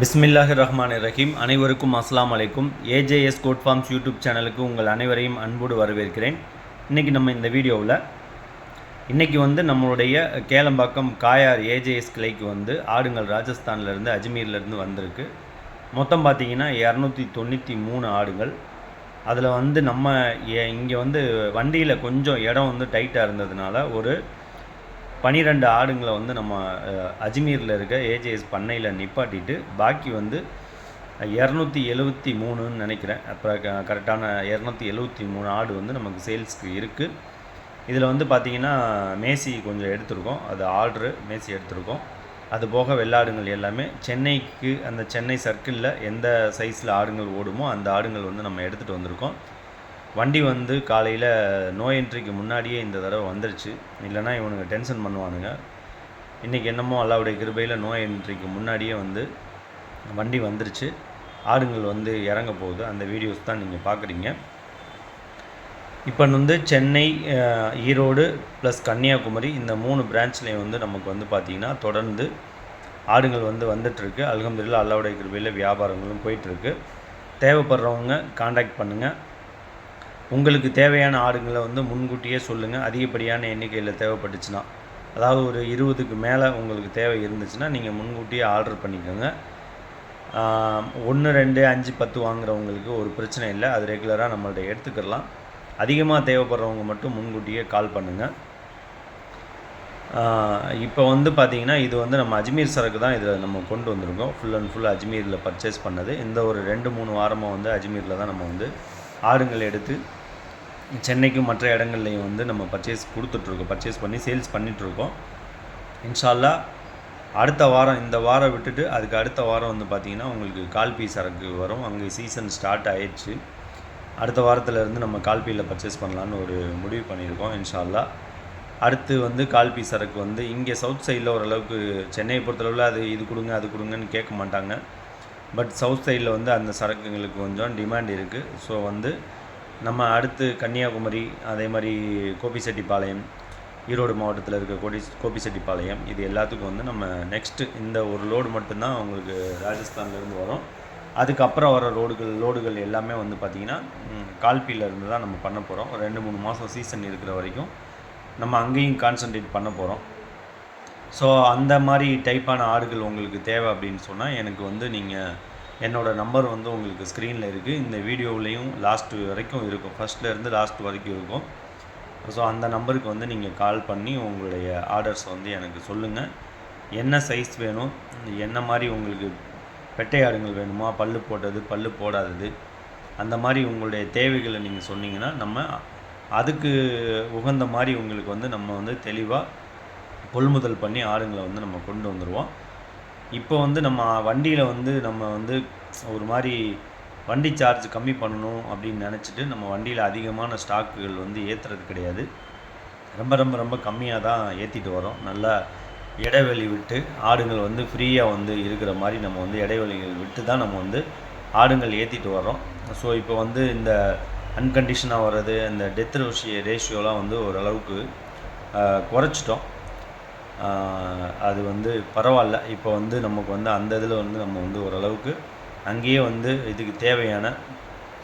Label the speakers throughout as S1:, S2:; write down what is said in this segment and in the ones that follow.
S1: பிஸ்மில்லாஹ் ரஹ்மான் ரஹீம் அனைவருக்கும் அஸ்லாம் அலைக்கும். ஏஜேஎஸ் கோட் ஃபார்ம்ஸ் யூடியூப் சேனலுக்கு உங்கள் அனைவரையும் அன்போடு வரவேற்கிறேன். இன்றைக்கி நம்ம இந்த வீடியோவில் இன்றைக்கி வந்து நம்மளுடைய கேளம்பாக்கம் காயார் ஏஜேஎஸ் கிளைக்கு வந்து ஆடுங்கள் ராஜஸ்தான்லேருந்து அஜ்மீர்லேருந்து வந்திருக்கு. மொத்தம் பார்த்தீங்கன்னா இரநூத்தி தொண்ணூற்றி மூணு ஆடுகள். அதில் வந்து நம்ம இங்கே வந்து வண்டியில் கொஞ்சம் இடம் வந்து டைட்டாக இருந்ததுனால ஒரு பனிரெண்டு ஆடுங்களை வந்து நம்ம அஜ்மீரில் இருக்க ஏஜேஎஸ் பண்ணையில் நிப்பாட்டிட்டு பாக்கி வந்து இரநூத்தி எழுவத்தி மூணுன்னு நினைக்கிறேன். அப்புறம் க கரெக்டான இரநூத்தி எழுவத்தி மூணு ஆடு வந்து நமக்கு சேல்ஸ்க்கு இருக்குது இதில் வந்து பார்த்திங்கன்னா மேசி கொஞ்சம் எடுத்திருக்கோம். அது ஆர்டரு மேசி எடுத்திருக்கோம். அது போக வெள்ளாடுங்கள் எல்லாமே. சென்னைக்கு அந்த சென்னை சர்க்கிளில் எந்த சைஸில் ஆடுங்கள் ஓடுமோ அந்த ஆடுங்கள் வந்து நம்ம எடுத்துகிட்டு வந்திருக்கோம். வண்டி வந்து காலையில் நோ என்ட்ரிக்கு முன்னாடியே இந்த தடவை வந்துருச்சு. இல்லைன்னா இவனுங்க டென்ஷன் பண்ணுவானுங்க. இன்றைக்கி என்னமோ அல்லாவுடைய கிருபையில் நோ என்ட்ரிக்கு முன்னாடியே வந்து வண்டி வந்துருச்சு. ஆடுங்கள் வந்து இறங்க போகுது. அந்த வீடியோஸ் தான் நீங்கள் பார்க்குறீங்க இப்போ வந்து சென்னை ஈரோடு ப்ளஸ் கன்னியாகுமரி இந்த மூணு பிரான்ச்லேயும் வந்து நமக்கு வந்து பார்த்திங்கன்னா தொடர்ந்து ஆடுங்கள் வந்து வந்துட்டுருக்கு. அலகம்துல்லா அல்லாவுடைய கிருபையில் வியாபாரங்களும் போயிட்டுருக்கு. தேவைப்படுறவங்க காண்டாக்ட் பண்ணுங்கள் உங்களுக்கு தேவையான ஆடுங்களை வந்து முன்கூட்டியே சொல்லுங்கள் அதிகப்படியான எண்ணிக்கையில் தேவைப்பட்டுச்சுன்னா. அதாவது ஒரு இருபதுக்கு மேலே உங்களுக்கு தேவை இருந்துச்சுன்னா நீங்கள் முன்கூட்டியே ஆர்டர் பண்ணிக்கோங்க. ஒன்று ரெண்டு அஞ்சு பத்து வாங்குறவங்களுக்கு ஒரு பிரச்சனை இல்லை. அது ரெகுலராக நம்மள்ட்ட எடுத்துக்கலாம் அதிகமாக தேவைப்படுறவங்க மட்டும் முன்கூட்டியே கால் பண்ணுங்கள் இப்போ வந்து பார்த்தீங்கன்னா இது வந்து நம்ம அஜ்மீர் சரக்கு தான் இதில் நம்ம கொண்டு வந்திருக்கோம். ஃபுல் அண்ட் ஃபுல் அஜ்மீரில் பர்ச்சேஸ் பண்ணது. இந்த ஒரு ரெண்டு மூணு வாரமாக வந்து அஜ்மீரில் தான் நம்ம வந்து ஆடுங்கள் எடுத்து சென்னைக்கும் மற்ற இடங்கள்லையும் வந்து நம்ம பர்ச்சேஸ் கொடுத்துட்ருக்கோம். பர்ச்சேஸ் பண்ணி சேல்ஸ் பண்ணிகிட்ருக்கோம் இன்ஷால்லா அடுத்த வாரம் இந்த வாரம் விட்டுட்டு அதுக்கு அடுத்த வாரம் வந்து பார்த்திங்கன்னா உங்களுக்கு கால்பி சரக்கு வரும். அங்கே சீசன் ஸ்டார்ட் ஆயிடுச்சு. அடுத்த வாரத்துலேருந்து நம்ம கால்பியில் பர்ச்சேஸ் பண்ணலான்னு ஒரு முடிவு பண்ணியிருக்கோம் இன்ஷால்லா. அடுத்து வந்து கால்பி சரக்கு வந்து இங்கே சவுத் சைடில் ஓரளவுக்கு சென்னையை பொறுத்தளவில் அது இது கொடுங்க அது கொடுங்கன்னு கேட்க மாட்டாங்க. பட் சவுத் சைடில் வந்து அந்த சரக்குங்களுக்கு கொஞ்சம் டிமாண்ட் இருக்குது ஸோ வந்து நம்ம அடுத்து கன்னியாகுமரி அதே மாதிரி கோபிசெட்டிப்பாளையம் ஈரோடு மாவட்டத்தில் இருக்க கோடி கோபிசெட்டிப்பாளையம் இது எல்லாத்துக்கும் வந்து நம்ம நெக்ஸ்ட்டு இந்த ஒரு லோடு மட்டும்தான் உங்களுக்கு ராஜஸ்தான்லேருந்து வரும். அதுக்கப்புறம் வர ரோடுகள் லோடுகள் எல்லாமே வந்து பார்த்திங்கன்னா கால்பியில் தான் நம்ம பண்ண போகிறோம் ரெண்டு மூணு மாதம் சீசன் இருக்கிற வரைக்கும் நம்ம அங்கேயும் கான்சன்ட்ரேட் பண்ண போகிறோம் ஸோ அந்த மாதிரி டைப்பான ஆடுகள் உங்களுக்கு தேவை அப்படின்னு சொன்னால் எனக்கு வந்து நீங்கள் என்னோடய நம்பர் வந்து உங்களுக்கு ஸ்க்ரீனில் இருக்குது இந்த வீடியோவிலையும் லாஸ்ட் வரைக்கும் இருக்கும். ஃபஸ்ட்லேருந்து லாஸ்ட் வரைக்கும் இருக்கும். ஸோ அந்த நம்பருக்கு வந்து நீங்கள் கால் பண்ணி உங்களுடைய ஆர்டர்ஸ் வந்து எனக்கு சொல்லுங்கள் என்ன சைஸ் வேணும்? என்ன மாதிரி உங்களுக்கு பெட்டை ஆடுங்கள் வேணுமா? பல்லு போட்டது பல்லு போடாதது. அந்த மாதிரி உங்களுடைய தேவைகளை நீங்கள் சொன்னீங்கன்னா நம்ம அதுக்கு உகந்த மாதிரி உங்களுக்கு வந்து நம்ம வந்து தெளிவாக கொள்முதல் பண்ணி ஆடுங்களை வந்து நம்ம கொண்டு வந்துடுவோம் இப்போ வந்து நம்ம வண்டியில் வந்து நம்ம வந்து ஒரு மாதிரி வண்டி சார்ஜ் கம்மி பண்ணணும் அப்படின்னு நினச்சிட்டு நம்ம வண்டியில் அதிகமான ஸ்டாக்குகள் வந்து ஏற்றுறது கிடையாது. ரொம்ப ரொம்ப ரொம்ப கம்மியாக தான் ஏற்றிட்டு வரோம். நல்லா இடைவெளி விட்டு ஆடுங்கள் வந்து ஃப்ரீயாக வந்து இருக்கிற மாதிரி நம்ம வந்து இடைவெளிகள் விட்டு தான் நம்ம வந்து ஆடுங்கள் ஏற்றிட்டு வரோம் ஸோ இப்போ வந்து இந்த அன்கண்டிஷனாக வர்றது இந்த டெத் ரேஷியோ ரேஷியோலாம் வந்து ஓரளவுக்கு குறைச்சிட்டோம். அது வந்து பரவாயில்ல. இப்போ வந்து நமக்கு வந்து அந்த இதில் வந்து நம்ம வந்து ஓரளவுக்கு அங்கேயே வந்து இதுக்கு தேவையான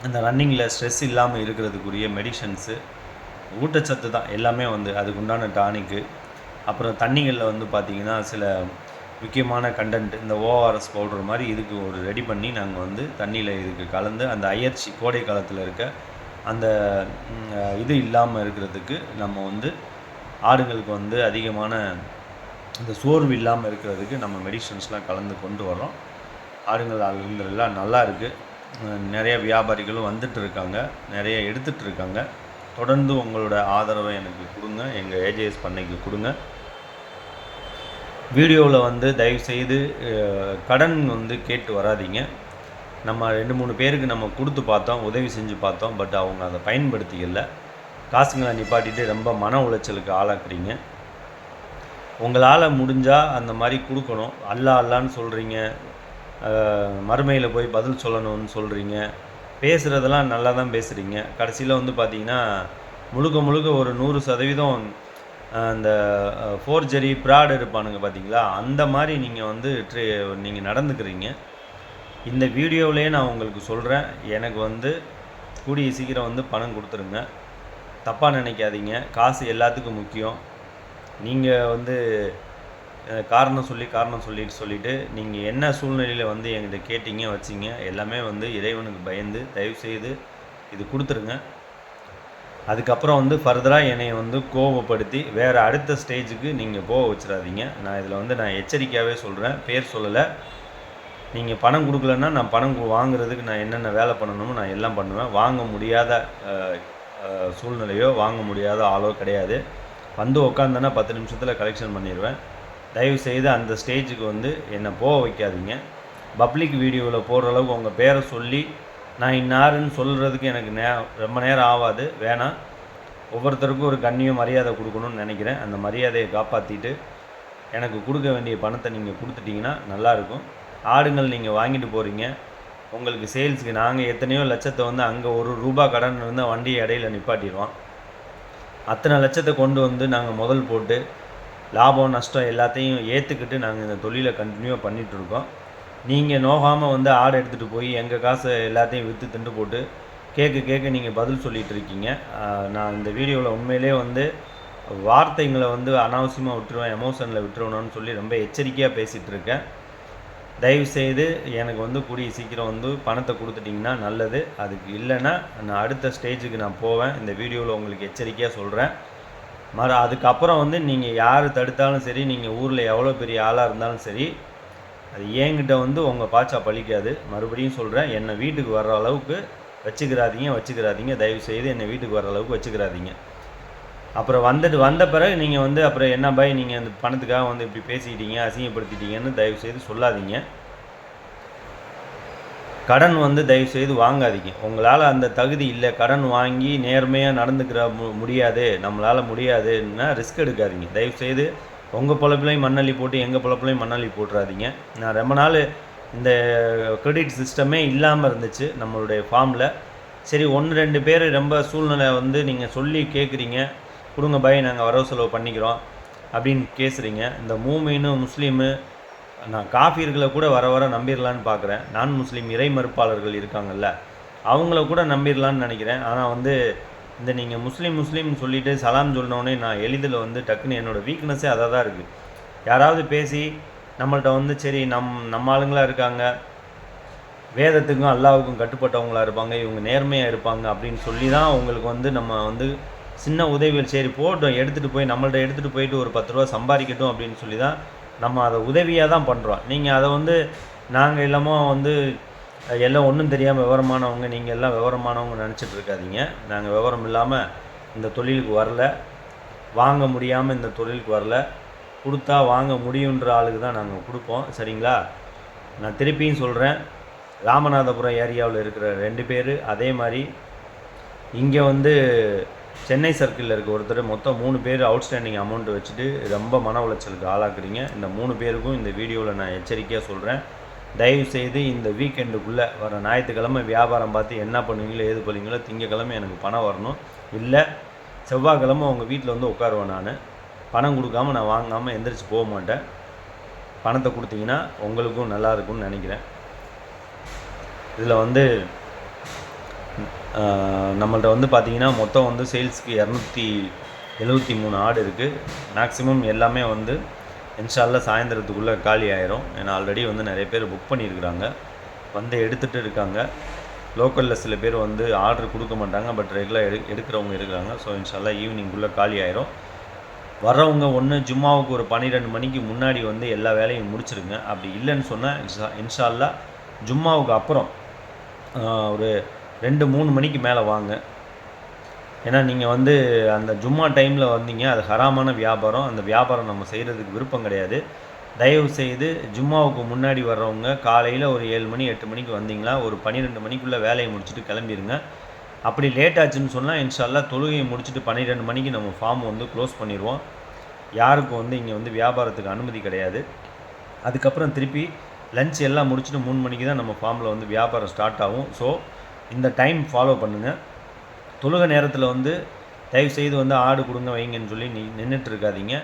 S1: அந்த ரன்னிங்கில் ஸ்ட்ரெஸ் இல்லாமல் இருக்கிறதுக்குரிய மெடிஷன்ஸு ஊட்டச்சத்து தான் எல்லாமே வந்து அதுக்கு உண்டான டானிக்கு. அப்புறம் தண்ணிகளில் வந்து பார்த்திங்கன்னா சில முக்கியமான கண்டென்ட் இந்த ஓஆர்எஸ் பவுடர் மாதிரி இதுக்கு ஒரு ரெடி பண்ணி நாங்கள் வந்து தண்ணியில் இதுக்கு கலந்து அந்த அயற்சி கோடை காலத்தில் இருக்க அந்த இது இல்லாமல் இருக்கிறதுக்கு நம்ம வந்து ஆடுங்களுக்கு வந்து அதிகமான இந்த சோர்வு இல்லாமல் இருக்கிறதுக்கு நம்ம மெடிசன்ஸ்லாம் கலந்து கொண்டு வரோம். ஆடுங்கள் அல்ஹம்துலில்லாஹ் நல்லா இருக்குது நிறைய வியாபாரிகளும் வந்துட்டு இருக்காங்க. நிறைய எடுத்துகிட்டு இருக்காங்க. தொடர்ந்து உங்களோட ஆதரவை எனக்கு கொடுங்க. எங்கள் ஏஜேஎஸ் பண்ணைக்கு கொடுங்க. வீடியோவில் வந்து தயவுசெய்து கடன் வந்து கேட்டு வராதீங்க. நம்ம ரெண்டு மூணு பேருக்கு நம்ம கொடுத்து பார்த்தோம் உதவி செஞ்சு பார்த்தோம். பட் அவங்க அதை பயன்படுத்திக்கல. காசுங்களை நிப்பாட்டிட்டு ரொம்ப மன உளைச்சலுக்கு ஆளாக்குறீங்க. உங்களால் முடிஞ்சால் அந்த மாதிரி கொடுக்கணும். அல்லா அல்லான்னு சொல்கிறீங்க மறுமையில் போய் பதில் சொல்லணும்னு சொல்கிறீங்க பேசுகிறதெல்லாம் நல்லா தான் பேசுகிறீங்க கடைசியில் வந்து பார்த்தீங்கன்னா முழுக்க முழுக்க ஒரு நூறு சதவீதம் அந்த ஃபோர்ஜரி ப்ராட் இருப்பானுங்க பார்த்தீங்களா அந்த மாதிரி நீங்கள் வந்து ட்ரே நீங்கள் நடந்துக்கிறீங்க. இந்த வீடியோவிலே நான் உங்களுக்கு சொல்கிறேன் எனக்கு வந்து கூடிய சீக்கிரம் வந்து பணம் கொடுத்துருங்க. தப்பாக நினைக்காதீங்க. காசு எல்லாத்துக்கும் முக்கியம். நீங்கள் வந்து காரணம் சொல்லி காரணம் சொல்லிட்டு சொல்லிட்டு நீங்கள் என்ன சூழ்நிலையில் வந்து என்கிட்ட கேட்டீங்க வச்சிங்க எல்லாமே வந்து இறைவனுக்கு பயந்து தயவுசெய்து இது கொடுத்துருங்க. அதுக்கப்புறம் வந்து ஃபர்தராக என்னை வந்து கோபப்படுத்தி வேறு அடுத்த ஸ்டேஜுக்கு நீங்கள் போக வச்சிடாதீங்க. நான் இதில் வந்து நான் எச்சரிக்கையாகவே சொல்கிறேன் பேர் சொல்லலை. நீங்கள் பணம் கொடுக்கலன்னா நான் பணம் வாங்குறதுக்கு நான் என்னென்ன வேலை பண்ணணுமோ நான் எல்லாம் பண்ணுவேன். வாங்க முடியாத சூழ்நிலையோ வாங்க முடியாத ஆளோ கிடையாது. வந்து உக்காந்தேன்னா பத்து நிமிஷத்தில் கலெக்ஷன் பண்ணிடுவேன் தயவு செய்து அந்த ஸ்டேஜுக்கு வந்து என்னை போக வைக்காதீங்க. பப்ளிக் வீடியோவில் போடுற அளவுக்கு உங்கள் பேரை சொல்லி நான் இன்னாருன்னு சொல்கிறதுக்கு எனக்கு நே ரொம்ப நேரம் ஆகாது வேணாம். ஒவ்வொருத்தருக்கும் ஒரு கண்ணியம் மரியாதை கொடுக்கணும்னு நினைக்கிறேன். அந்த மரியாதையை காப்பாற்றிட்டு எனக்கு கொடுக்க வேண்டிய பணத்தை நீங்கள் கொடுத்துட்டிங்கன்னா நல்லாயிருக்கும் ஆடுங்கள் நீங்கள் வாங்கிட்டு போகிறீங்க உங்களுக்கு சேல்ஸுக்கு நாங்கள் எத்தனையோ லட்சத்தை வந்து அங்கே ஒரு ரூபா கடன் இருந்தால் வண்டி இடையில நிப்பாட்டிடுவோம் அத்தனை லட்சத்தை கொண்டு வந்து நாங்கள் முதல் போட்டு லாபம் நஷ்டம் எல்லாத்தையும் ஏற்றுக்கிட்டு நாங்கள் இந்த தொழிலை கண்டினியூவாக பண்ணிகிட்ருக்கோம் நீங்கள் நோகாமல் வந்து ஆடை எடுத்துகிட்டு போய் எங்கள் காசை எல்லாத்தையும் விற்று திண்டு போட்டு கேட்க கேட்க நீங்கள் பதில் சொல்லிகிட்டு இருக்கீங்க. நான் இந்த வீடியோவில் உண்மையிலே வந்து வார்த்தைங்களை வந்து அனாவசியமாக விட்டுருவேன் எமோஷனில் விட்டுருவேணும்னு சொல்லி ரொம்ப எச்சரிக்கையாக பேசிகிட்டு இருக்கேன். தயவு செய்து எனக்கு வந்து கூடிய சீக்கிரம் வந்து பணத்தை கொடுத்துட்டிங்கன்னா நல்லது. அதுக்கு இல்லைன்னா நான் அடுத்த ஸ்டேஜுக்கு நான் போவேன். இந்த வீடியோவில் உங்களுக்கு எச்சரிக்கையாக சொல்கிறேன் மறு அதுக்கப்புறம் வந்து நீங்கள் யார் தடுத்தாலும் சரி நீங்கள் ஊரில் எவ்வளோ பெரிய ஆளாக இருந்தாலும் சரி அது என்கிட்ட வந்து உங்கள் பாச்சா பழிக்காது. மறுபடியும் சொல்கிறேன் என்னை வீட்டுக்கு வர்ற அளவுக்கு வச்சுக்கிறாதீங்க வச்சுக்கிறாதீங்க. தயவு செய்து என்னை வீட்டுக்கு வர்ற அளவுக்கு வச்சுக்கிறாதீங்க. அப்புறம் வந்துட்டு வந்த பிறகு நீங்கள் வந்து அப்புறம் என்ன பாய் நீங்கள் அந்த பணத்துக்காக வந்து இப்படி பேசிக்கிட்டீங்க அசிங்கப்படுத்திட்டீங்கன்னு தயவுசெய்து சொல்லாதீங்க. கடன் வந்து தயவு செய்து வாங்காதீங்க. உங்களால் அந்த தகுதி இல்லை. கடன் வாங்கி நேர்மையாக நடந்துக்கிற மு முடியாது. நம்மளால் முடியாதுன்னா ரிஸ்க் எடுக்காதீங்க. தயவுசெய்து உங்கள் பொழப்புலையும் மண்ணள்ளி போட்டு எங்கள் பொழப்புலையும் மண்ணள்ளி போட்டுறாதீங்க. நான் ரொம்ப நாள் இந்த கிரெடிட் சிஸ்டமே இல்லாமல் இருந்துச்சு நம்மளுடைய ஃபார்மில் சரி ஒன்று ரெண்டு பேர் ரொம்ப சூழ்நிலை வந்து நீங்கள் சொல்லி கேட்குறீங்க கொடுங்க பாய் நாங்கள் வரவு செலவு பண்ணிக்கிறோம் அப்படின்னு கேசுறீங்க. இந்த மூமின்னு முஸ்லீமு நான் காஃபியர்களை கூட வர வர நம்பிடலான்னு பார்க்குறேன் நான் முஸ்லீம் இறை மறுப்பாளர்கள் இருக்காங்கல்ல அவங்கள கூட நம்பிடலான்னு நினைக்கிறேன். ஆனால் வந்து இந்த நீங்கள் முஸ்லீம் முஸ்லீம்னு சொல்லிட்டு சலாம் சொன்னோடனே நான் எளிதில் வந்து டக்குன்னு என்னோடய வீக்னஸே அதாக தான் இருக்குது யாராவது பேசி நம்மள்ட்ட வந்து சரி நம் நம்ம ஆளுங்களாக இருக்காங்க. வேதத்துக்கும் அல்லாவுக்கும் கட்டுப்பட்டவங்களா இருப்பாங்க. இவங்க நேர்மையாக இருப்பாங்க. அப்படின்னு சொல்லி தான் உங்களுக்கு வந்து நம்ம வந்து சின்ன உதவிகள் சரி போட்டோம் எடுத்துகிட்டு போய் நம்மள்ட்ட எடுத்துகிட்டு போயிட்டு ஒரு பத்து ரூபா சம்பாதிக்கட்டும் அப்படின்னு சொல்லி தான் நம்ம அதை உதவியாக தான் பண்ணுறோம் நீங்கள் அதை வந்து நாங்கள் எல்லாமோ வந்து எல்லாம் ஒன்றும் தெரியாமல் விவரமானவங்க நீங்கள் எல்லாம் விவரமானவங்க நினச்சிட்டு இருக்காதீங்க. நாங்கள் விவரம் இல்லாமல் இந்த தொழிலுக்கு வரல. வாங்க முடியாமல் இந்த தொழிலுக்கு வரல. கொடுத்தா வாங்க முடியுன்ற ஆளுக்கு தான் நாங்கள் கொடுப்போம். சரிங்களா? நான் திருப்பியும் சொல்கிறேன் ராமநாதபுரம் ஏரியாவில் இருக்கிற ரெண்டு பேர் அதே மாதிரி இங்கே வந்து சென்னை சர்க்கிளில் இருக்க ஒருத்தர் மொத்தம் மூணு பேர் அவுட்ஸ்டாண்டிங் அமௌண்ட் வச்சுட்டு ரொம்ப மன உளைச்சலுக்கு ஆளாக்குறீங்க. இந்த மூணு பேருக்கும் இந்த வீடியோவில் நான் எச்சரிக்கையாக சொல்கிறேன் தயவு செய்து இந்த வீக்கெண்டுக்குள்ளே வர ஞாயிற்றுக்கிழமை வியாபாரம் பார்த்து என்ன பண்ணுவீங்களோ ஏது பண்ணுவீங்களோ திங்கக்கிழமை எனக்கு பணம் வரணும். இல்லை செவ்வாய்க்கிழமை உங்கள் வீட்டில் வந்து உட்காருவேன் நான். பணம் கொடுக்காம நான் வாங்காமல் எந்திரிச்சு போக மாட்டேன். பணத்தை கொடுத்தீங்கன்னா உங்களுக்கும் நல்லா இருக்கும்னு நினைக்கிறேன். இதில் வந்து நம்மள்ட்ட வந்து பார்த்தீங்கன்னா மொத்தம் வந்து சேல்ஸ்க்கு இரநூத்தி எழுபத்தி மூணு ஆடு இருக்குது மேக்ஸிமம் எல்லாமே வந்து இன்ஷால்லா சாயந்தரத்துக்குள்ளே காலி ஆயிரும். ஏன்னா ஆல்ரெடி வந்து நிறைய பேர் புக் பண்ணியிருக்கிறாங்க. வந்து எடுத்துகிட்டு இருக்காங்க. லோக்கலில் சில பேர் வந்து ஆர்டர் கொடுக்க மாட்டாங்க. பட் ரெகுலர் எடு எடுக்கிறவங்க இருக்கிறாங்க ஸோ இன்ஷால்லா ஈவினிங்குள்ளே காலி ஆயிரும். வர்றவங்க ஒன்று ஜும்மாவுக்கு ஒரு பன்னிரெண்டு மணிக்கு முன்னாடி வந்து எல்லா வேலையும் முடிச்சிருங்க. அப்படி இல்லைன்னு சொன்னால் இன்ஷா இன்ஷால்லா ஜும்மாவுக்கு அப்புறம் ஒரு ரெண்டு மூணு மணிக்கு மேலே வாங்க. ஏன்னா நீங்கள் வந்து அந்த ஜும்மா டைமில் வந்தீங்க அது ஹராமான வியாபாரம். அந்த வியாபாரம் நம்ம செய்கிறதுக்கு விருப்பம் கிடையாது. தயவு செய்து ஜும்மாவுக்கு முன்னாடி வர்றவங்க காலையில் ஒரு ஏழு மணி எட்டு மணிக்கு வந்தீங்களா ஒரு பன்னிரெண்டு மணிக்குள்ளே வேலையை முடிச்சுட்டு கிளம்பிடுங்க அப்படி லேட் ஆச்சுன்னு சொன்னால் இன்ஷால்லா தொழுகையை முடிச்சுட்டு பன்னிரெண்டு மணிக்கு நம்ம ஃபார்ம் வந்து க்ளோஸ் பண்ணிடுவோம் யாருக்கும் வந்து இங்கே வந்து வியாபாரத்துக்கு அனுமதி கிடையாது. அதுக்கப்புறம் திருப்பி லஞ்ச் எல்லாம் முடிச்சுட்டு மூணு மணிக்கு தான் நம்ம ஃபார்மில் வந்து வியாபாரம் ஸ்டார்ட் ஆகும். ஸோ இந்த டைம் ஃபாலோ பண்ணுங்கள் தொழுகை நேரத்தில் வந்து தயவு செய்து வந்து ஆடு கொடுங்க வைங்கன்னு சொல்லி நீ நின்றுட்டு இருக்காதீங்க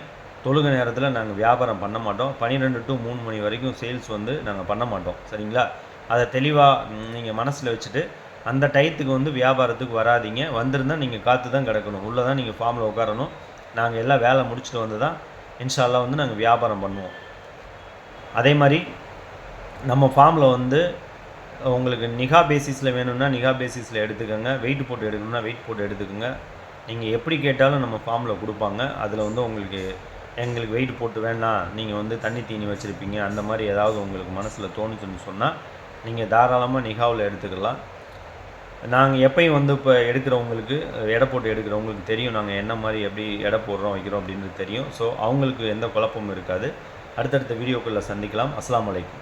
S1: தொழுகை நேரத்தில் நாங்கள் வியாபாரம் பண்ண மாட்டோம். பன்னிரெண்டு டு மூணு மணி வரைக்கும் சேல்ஸ் வந்து நாங்கள் பண்ண மாட்டோம். சரிங்களா? அதை தெளிவாக நீங்கள் மனசில் வச்சுட்டு அந்த டயத்துக்கு வந்து வியாபாரத்துக்கு வராதீங்க. வந்திருந்தால் நீங்கள் காற்று தான் கிடக்கணும். உள்ளே தான் நீங்கள் ஃபார்மில் உட்காரணும். நாங்கள் எல்லாம் வேலை முடிச்சுட்டு வந்து தான் இன்ஷால்லாம் வந்து நாங்கள் வியாபாரம் பண்ணுவோம். அதே மாதிரி நம்ம ஃபார்மில் வந்து உங்களுக்கு நிகா பேசிஸில் வேணும்னா நிகா பேசிஸில் எடுத்துக்கோங்க. வெயிட் போட்டு எடுக்கணும்னா வெயிட் போட்டு எடுத்துக்கோங்க. நீங்கள் எப்படி கேட்டாலும் நம்ம ஃபார்மில் கொடுப்பாங்க. அதில் வந்து உங்களுக்கு எங்களுக்கு வெயிட் போட்டு வேண்டாம் நீங்கள் வந்து தண்ணி தீனி வச்சுருப்பீங்க. அந்த மாதிரி ஏதாவது உங்களுக்கு மனசில் தோணுச்சுன்னு சொன்னால் நீங்கள் தாராளமாக நிகாவில் எடுத்துக்கலாம். நாங்கள் எப்பயும் வந்து இப்போ எடுக்கிறவங்களுக்கு எடை போட்டு எடுக்கிறவங்களுக்கு தெரியும். நாங்கள் என்ன மாதிரி எப்படி எடை போடுறோம் வைக்கிறோம் அப்படின்றது தெரியும். ஸோ அவங்களுக்கு எந்த குழப்பமும் இருக்காது. அடுத்தடுத்த வீடியோக்குள்ளே சந்திக்கலாம். அஸ்லாம் அலைக்கும்.